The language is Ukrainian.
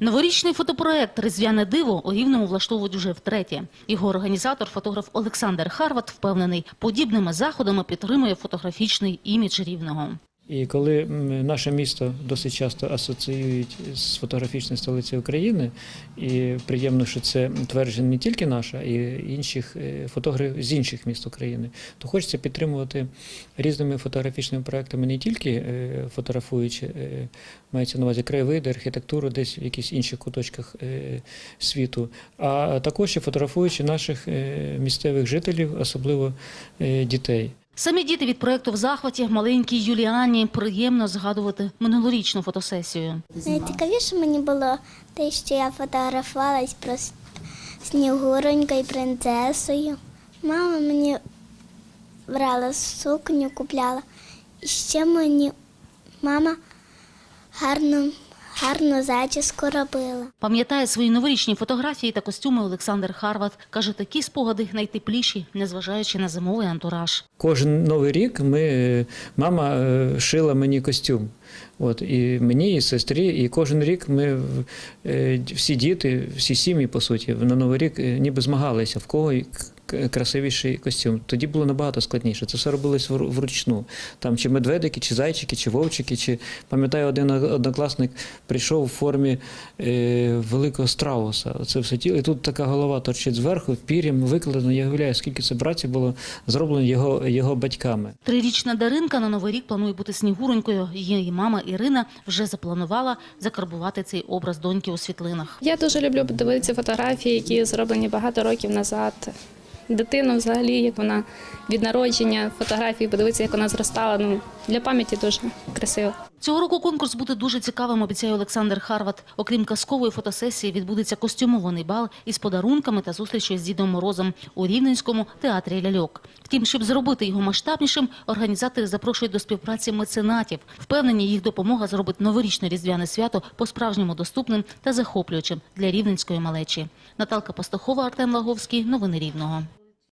Новорічний фотопроект Різдвяне диво у Рівному влаштовують уже втретє. Його організатор, фотограф Олександр Харват, впевнений, подібними заходами підтримує фотографічний імідж Рівного. І коли наше місто досить часто асоціюють з фотографічною столицею України, і приємно, що це твердження не тільки наша, й інших е, фотографів з інших міст України, то хочеться підтримувати різними фотографічними проектами не тільки е, фотографуючи, е, мається на увазі краєвиди, архітектуру десь в якихось інших куточках світу, а також і фотографуючи наших місцевих жителів, особливо дітей. Самі діти від проекту в захваті маленькій Юліані приємно згадувати минулорічну фотосесію. Найцікавіше мені було те, що я фотографувалась про с- Снігуронька і принцесою. Мама мені брала сукню, купляла. І ще мені мама гарну, гарну зачіску робила. Пам'ятає свої новорічні фотографії та костюми Олександр Харват. Каже, такі спогади найтепліші, незважаючи на зимовий антураж. Кожен новий рік ми, мама е, шила мені костюм. От, і мені, і сестрі, і кожен рік ми е, всі діти, всі сім'ї, по суті, на Новий рік е, ніби змагалися, в кого красивіший костюм. Тоді було набагато складніше. Це все робилось вручну. Там чи медведики, чи зайчики, чи вовчики, чи пам'ятаю, один однокласник прийшов у формі е, великого страуса. Це все тіло. І тут така голова торчить зверху, пір'ям викладено. Я уявляю, скільки це праці було зроблено його, його батьками. Трирічна Даринка на новий рік планує бути снігуронькою. Її мама Ірина вже запланувала закарбувати цей образ доньки у світлинах. Я дуже люблю дивитися фотографії, які зроблені багато років назад. Дитину взагалі, як вона від народження фотографії, подивитися, як вона зростала. Ну для пам'яті дуже красиво. Цього року конкурс буде дуже цікавим, обіцяє Олександр Харват. Окрім казкової фотосесії, відбудеться костюмований бал із подарунками та зустрічю з Дідом Морозом у Рівненському театрі ляльок. Втім, щоб зробити його масштабнішим, організатори запрошують до співпраці меценатів. Впевнені, їх допомога зробить новорічне різдвяне свято по-справжньому доступним та захоплюючим для рівненської малечі. Наталка Пастухова, Артем Лаговський. Новини Рівного.